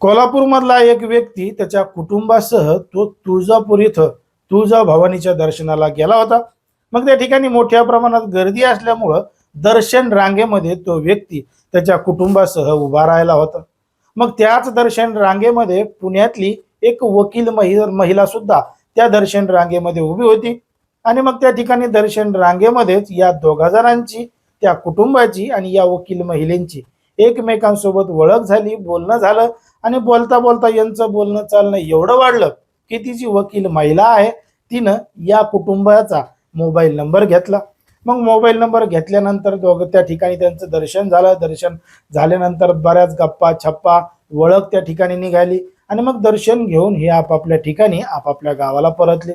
कोल्हापूरमधला एक व्यक्ती त्याच्या कुटुंबासह तो तुळजापूर इथं तुळजा भवानीच्या दर्शनाला गेला होता. मग त्या ठिकाणी मोठ्या प्रमाणात गर्दी असल्यामुळं दर्शन रांगेमध्ये तो व्यक्ती त्याच्या कुटुंबासह उभा राहिला होता. मग त्याच दर्शन रांगेमध्ये पुण्यातली एक वकील महिला महिला सुद्धा त्या दर्शन रांगेमध्ये उभी होती. आणि मग त्या ठिकाणी दर्शन रांगेमध्येच या दोघा जणांची त्या कुटुंबाची आणि या वकील महिलेंची एकमेकांसोबत ओळख झाली बोलणं झालं. आणि बोलता बोलता यांचं बोलणं चालणं एवढं वाढलं की ती जी वकील महिला आहे तिनं या कुटुंबाचा मोबाईल नंबर घेतला. मग मोबाईल नंबर घेतल्यानंतर दोघं त्या ठिकाणी त्यांचं दर्शन झालं. दर्शन झाल्यानंतर बऱ्याच गप्पा छप्पा ओळख त्या ठिकाणी निघाली. आणि मग दर्शन घेऊन हे आपापल्या ठिकाणी आपापल्या गावाला परतले.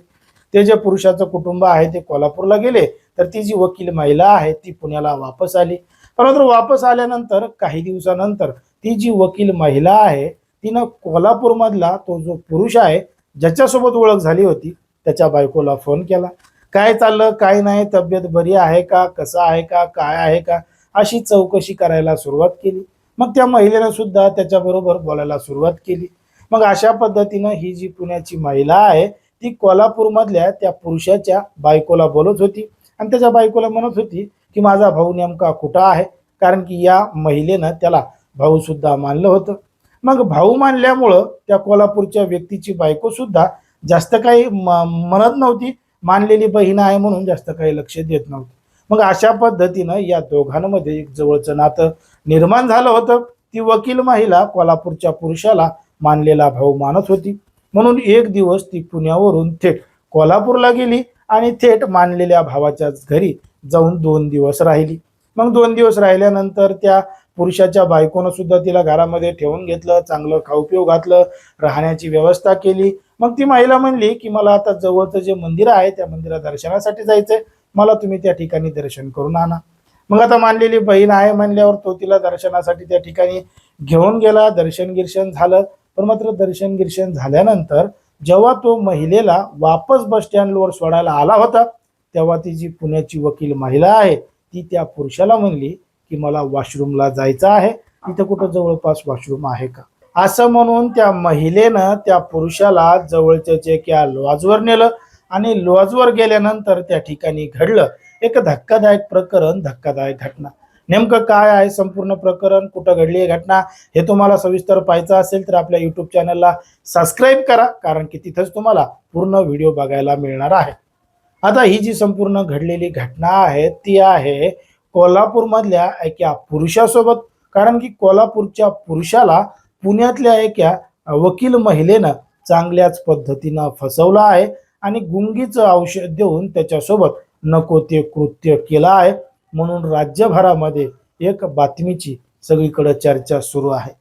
ते जे पुरुषाचं कुटुंब आहे ते कोल्हापूरला गेले. तर ती जी वकील महिला आहे ती पुण्याला वापस आली. परंतु वापस आल्यानंतर काही दिवसानंतर ती जी वकील महिला आहे तिनं कोल्हापूरमधला तो जो पुरुष आहे ज्याच्यासोबत ओळख झाली होती त्याच्या बायकोला फोन केला. काय चाललं काय नाही तब्येत बरी आहे का कसं आहे का काय आहे का? अशी चौकशी करायला सुरुवात केली. मग त्या महिलेनं सुद्धा त्याच्याबरोबर बोलायला सुरुवात केली. मग अशा पद्धतीनं ही जी पुण्याची महिला आहे ती कोल्हापूरमधल्या त्या पुरुषाच्या बायकोला बोलत होती. आणि त्याच्या बायकोला म्हणत होती की माझा भाऊ नेमका कुठं आहे? कारण की या महिलेनं त्याला भाऊसुद्धा मानलं होतं. मग भाऊ मानल्यामुळं त्या कोल्हापूरच्या व्यक्तीची बायको सुद्धा जास्त काही म- म्हणत नव्हती. मानलेली बहीण आहे म्हणून जास्त काही लक्ष देत नव्हती. मग अशा पद्धतीनं या दोघांमध्ये एक जवळचं नातं निर्माण झालं होतं. ती वकील महिला कोल्हापूरच्या पुरुषाला मानलेला भाऊ मानत होती. म्हणून एक दिवस ती पुण्यावरून थेट कोल्हापूरला गेली आणि थेट मानलेल्या भावाच्या घरी जाऊन दोन दिवस राहिली. मग दोन दिवस राहिल्यानंतर त्या पुरुषाच्या बायकोनं सुद्धा तिला घरामध्ये ठेवून घेतलं चांगलं खाऊपिऊ घातलं राहण्याची व्यवस्था केली. मग ती महिला म्हणली की मला आता जवळचं जे मंदिर आहे त्या मंदिरात दर्शनासाठी जायचंय. मला तुम्ही त्या ठिकाणी दर्शन करून आणा. मग आता मानलेली बहीण आहे म्हणल्यावर तो तिला दर्शनासाठी त्या ठिकाणी घेऊन गेला. दर्शन गिर्शन झालं. पण मात्र दर्शन गिर्शन झाल्यानंतर जेव्हा तो महिलेला वापस बस स्टँडवर सोडायला आला होता तेव्हा ती जी पुण्याची वकील महिला आहे ती त्या पुरुषाला म्हणली की मला वॉशरूमला जायचं आहे. तिथं कुठं जवळपास वॉशरूम आहे का? असं म्हणून त्या महिलेनं त्या पुरुषाला जवळच्या एका लॉजवर नेलं आणि लॉजवर गेल्यानंतर त्या ठिकाणी घडलं. एक धक्कादायक प्रकरण धक्कादायक घटना. नेमकं काय आहे संपूर्ण प्रकरण? कुठं घडली आहे घटना? हे तुम्हाला सविस्तर पाहायचं असेल तर आपल्या युट्यूब चॅनलला सबस्क्राईब करा कारण की तिथंच तुम्हाला पूर्ण व्हिडिओ बघायला मिळणार आहे. आता ही जी संपूर्ण घडलेली घटना आहे ती आहे कोल्हापूरमधल्या एका पुरुषासोबत कारण की कोल्हापूरच्या पुरुषाला पुण्यातल्या एका वकील महिलेनं चांगल्याच पद्धतीनं फसवलं आहे आणि गुंगीचं औषध देऊन त्याच्यासोबत नको ते कृत्य केलं आहे. म्हणून राज्यभरामध्ये एक बातमीची सगळीकडे चर्चा सुरू आहे.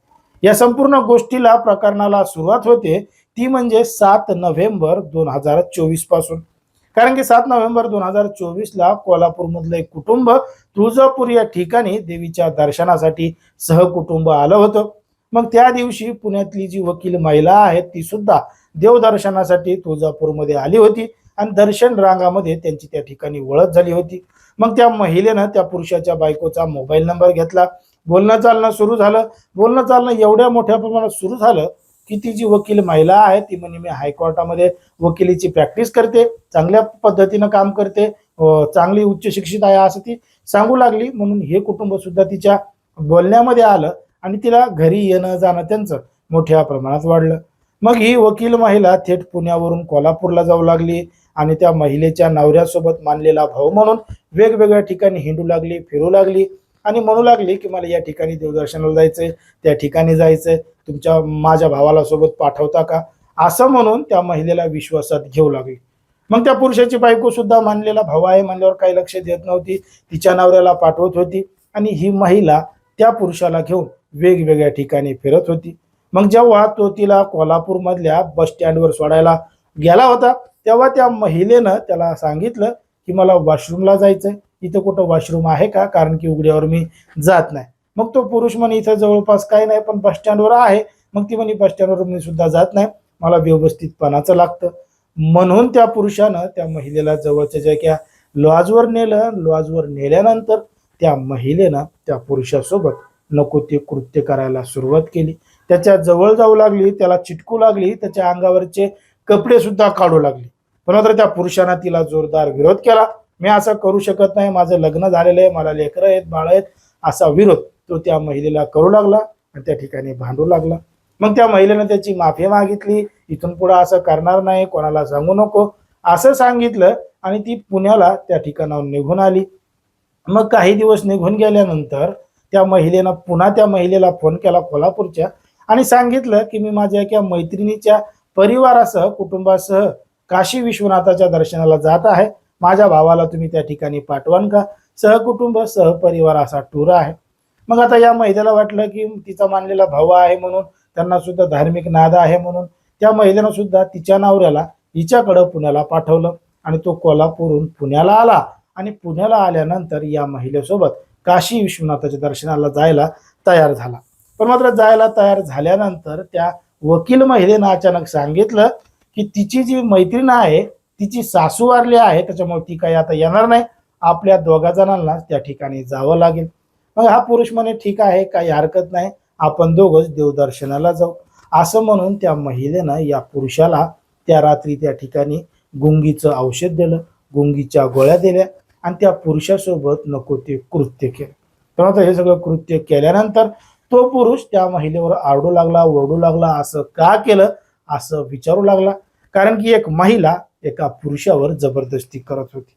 या संपूर्ण गोष्टीला प्रकरणाला सुरुवात होते. ती म्हणजे सात नोव्हेंबर दोन हजार चोवीसपासून. कारण की सात नोव्हेंबर दोन हजार चोवीसला कोल्हापूरमधलं एक कुटुंब तुळजापूर या ठिकाणी देवीच्या दर्शनासाठी सहकुटुंब आलं होतं. मग त्या दिवशी पुण्यातली जी वकील महिला आहेत ती सुद्धा देवदर्शनासाठी तुळजापूरमध्ये आली होती आणि दर्शन रांगामध्ये त्यांची त्या ठिकाणी ओळख झाली होती. मग त्या महिलेनं त्या पुरुषाच्या बायकोचा मोबाईल नंबर घेतला. बोलणं चालणं सुरू झालं. बोलणं चालणं एवढ्या मोठ्या प्रमाणात सुरू झालं की ती जी वकील महिला आहे ती म्हणे मी हायकोर्टामध्ये वकिलीची प्रॅक्टिस करते चांगल्या पद्धतीनं काम करते चांगली उच्च शिक्षित आहे असं ती सांगू लागली. म्हणून हे कुटुंब सुद्धा तिच्या बोलण्यामध्ये आलं आणि तिला घरी येणं जाणं त्यांचं मोठ्या प्रमाणात वाढलं. मग ही वकील महिला थेट पुण्यावरून कोल्हापूरला जाऊ लागली आणि त्या महिलेच्या नवऱ्यासोबत मानलेला भाऊ म्हणून वेगवेगळ्या ठिकाणी हिंडू लागली फिरू लागली. आणि म्हणू लागली की मला या ठिकाणी देवदर्शनाला जायचंय त्या ठिकाणी जायचंय. तुमच्या माझ्या भावाला सोबत पाठवता का? असं म्हणून त्या महिलेला विश्वासात घेऊ लागली. मग त्या पुरुषाची बायको सुद्धा मानलेला भाऊ आहे म्हणल्यावर काही लक्ष देत नव्हती. तिच्या नवऱ्याला पाठवत होती आणि ही महिला त्या पुरुषाला घेऊन वेगवेगळ्या ठिकाणी फिरत होती. मग जेव्हा तो तिला कोल्हापूरमधल्या बस स्टँडवर सोडायला गेला होता तेव्हा त्या महिलेनं त्याला सांगितलं की मला वॉशरूमला जायचंय. इथं कुठं वॉशरूम आहे का? कारण की उघड्यावर मी जात नाही. मग तो पुरुष म्हणे इथं जवळपास काही नाही पण बस स्टँडवर आहे. मग ती म्हणे बस स्टँडवर मी सुद्धा जात नाही. मला व्यवस्थितपणाचं लागतं. म्हणून त्या पुरुषानं त्या महिलेला जवळच्या ज्या लॉजवर नेलं लॉजवर नेल्यानंतर त्या महिलेनं त्या पुरुषासोबत नको ते कृत्य करायला सुरुवात केली. त्याच्याजवळ जाऊ लागली त्याला चिटकू लागली त्याच्या अंगावरचे कपडे सुद्धा काढू लागले. पण मात्र त्या पुरुषानं तिला जोरदार विरोध केला. मी असं करू शकत नाही. माझं लग्न झालेलं आहे मला लेकरं आहेत बाळ आहेत असा विरोध तो त्या महिलेला करू लागला आणि त्या ठिकाणी भांडू लागला. मग त्या महिलेनं त्याची माफी मागितली. इथून पुढे असं करणार नाही कोणाला सांगू नको. असं सांगितलं आणि ती पुण्याला त्या ठिकाणाहून निघून आली. मग काही दिवस निघून गेल्यानंतर त्या महिलेनं पुन्हा त्या महिलेला फोन केला कोल्हापूरच्या आणि सांगितलं की मी माझ्या एका मैत्रिणीच्या परिवारासह कुटुंबासह काशी विश्वनाथाच्या दर्शनाला जात आहे. माझ्या भावाला तुम्ही त्या ठिकाणी पाठवाल का? सहकुटुंब सहपरिवार असा टूर आहे. मग आता या महिलेला वाटलं की तिचा मानलेला भाऊ आहे म्हणून त्यांना सुद्धा धार्मिक नाद आहे म्हणून त्या महिलेनं सुद्धा तिच्या नवऱ्याला हिच्याकडं पुण्याला पाठवलं आणि तो कोल्हापूरहून पुण्याला आला. आणि पुण्याला आल्यानंतर या महिलेसोबत काशी विश्वनाथाच्या दर्शनाला जायला तयार झाला. पण मात्र जायला तयार झाल्यानंतर त्या वकील महिलेनं अचानक सांगितलं की तिची जी मैत्रीण आहे तिची सासू वारली आहे त्याच्यामुळे ती काही आता येणार नाही. आपल्या दोघा जणांना त्या ठिकाणी जावं लागेल. मग हा पुरुष म्हणे ठीक आहे काही हरकत नाही. आपण दोघंच देवदर्शनाला जाऊ. असं म्हणून त्या महिलेनं या पुरुषाला त्या रात्री त्या ठिकाणी गुंगीचं औषध दिलं गुंगीच्या गोळ्या दिल्या आणि त्या पुरुषासोबत नको ते कृत्य केलं. पण आता हे सगळं कृत्य केल्यानंतर तो पुरुष त्या महिलेवर आरडू लागला ओरडू लागला असं का केलं असं विचारू लागला. कारण की एक महिला एका पुरुषावर जबरदस्ती करत होती.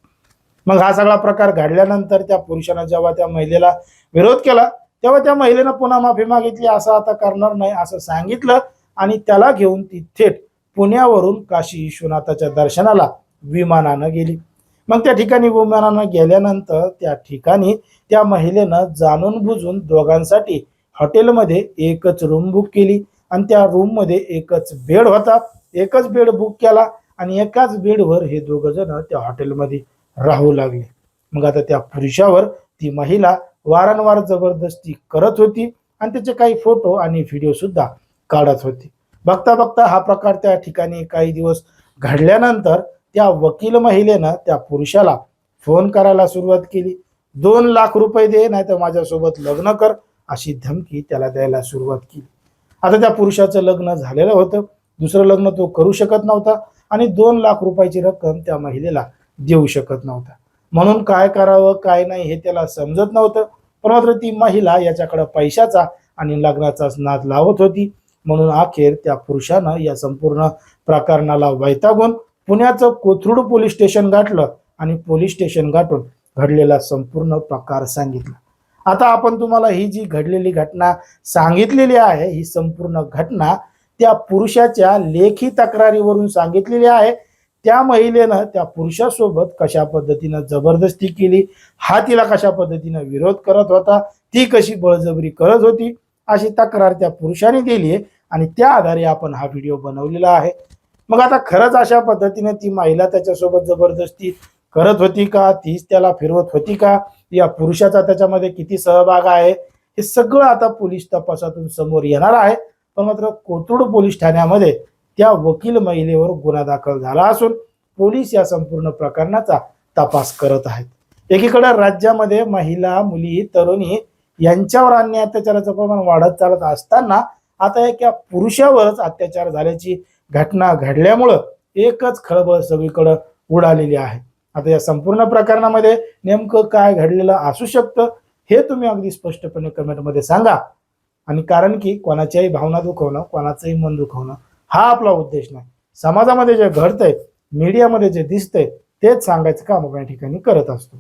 मग हा सगळा प्रकार घडल्यानंतर त्या पुरुषानं जेव्हा त्या महिलेला विरोध केला तेव्हा त्या महिलेनं पुन्हा माफी मागितली असं आता करणार नाही असं सांगितलं आणि त्याला घेऊन ती थेट पुण्यावरून काशी विश्वनाथाच्या दर्शनाला विमानानं गेली. मग त्या ठिकाणी विमानानं गेल्यानंतर त्या ठिकाणी त्या महिलेनं जाणून बुजून दोघांसाठी हॉटेलमध्ये एकच रूम बुक केली आणि त्या रूममध्ये एकच बेड होता. एकच बेड बुक केला आणि एकाच बेडवर हे दोघ जण त्या हॉटेलमध्ये राहू लागले. मग आता त्या पुरुषावर ती महिला वारंवार जबरदस्ती करत होती आणि त्याचे काही फोटो आणि व्हिडिओ सुद्धा काढत होती. बघता बघता हा प्रकार त्या ठिकाणी काही दिवस घडल्यानंतर त्या वकील महिलेनं त्या पुरुषाला फोन करायला सुरुवात केली. दोन लाख रुपये दे नाही तर माझ्यासोबत लग्न कर अशी धमकी त्याला द्यायला सुरुवात केली. आता त्या पुरुषाचं लग्न झालेलं होतं. दुसरं लग्न तो करू शकत नव्हता. आणि दोन लाख रुपयाची रक्कम त्या महिलेला देऊ शकत नव्हता. म्हणून काय करावं काय नाही हे त्याला समजत नव्हतं. पण मात्र ती महिला याच्याकडे पैशाचा आणि लग्नाचाच नाद लावत होती. म्हणून अखेर त्या पुरुषानं या संपूर्ण प्रकरणाला वैतागून पुण्याचं कोथरूड पोलीस स्टेशन गाठलं आणि पोलीस स्टेशन गाठून घडलेला संपूर्ण प्रकार सांगितला. आता आपण तुम्हाला ही जी घडलेली घटना सांगितलेली आहे ही संपूर्ण घटना त्या पुरुषाच्या लेखी तक्रारीवरून सांगितलेली आहे. त्या महिलेनं त्या पुरुषासोबत कशा पद्धतीनं जबरदस्ती केली? हा तिला कशा पद्धतीनं विरोध करत होता? ती कशी बळजबरी करत होती? अशी तक्रार त्या पुरुषाने दिली आहे आणि त्या आधारे आपण हा व्हिडिओ बनवलेला आहे. मग आता खरंच अशा पद्धतीने ती महिला त्याच्यासोबत जबरदस्ती करत होती का? तीच त्याला फिरवत होती का? या पुरुषाचा त्याच्यामध्ये किती सहभाग आहे? हे सगळं आता पोलीस तपासातून समोर येणार आहे. पण मात्र कोथरूड पोलीस ठाण्यामध्ये त्या वकील महिलेवर गुन्हा दाखल झाला असून पोलीस या संपूर्ण प्रकरणाचा तपास करत आहेत. एकीकडे राज्यामध्ये महिला मुली तरुणी यांच्यावर अन्याय अत्याचाराचं प्रमाण वाढत चालत असताना आता एका पुरुषावरच अत्याचार झाल्याची घटना घडल्यामुळं एकच खळबळ सगळीकडं उडालेली आहे. आता या संपूर्ण प्रकरणामध्ये नेमकं काय घडलेलं असू शकतं हे तुम्ही अगदी स्पष्टपणे कमेंटमध्ये सांगा. आणि कारण की कोणाच्याही भावना दुखवणं कोणाचंही मन दुखवणं हा आपला उद्देश नाही. समाजामध्ये जे घडतंय मीडियामध्ये जे दिसतंय तेच सांगायचं काम आपण या ठिकाणी करत असतो.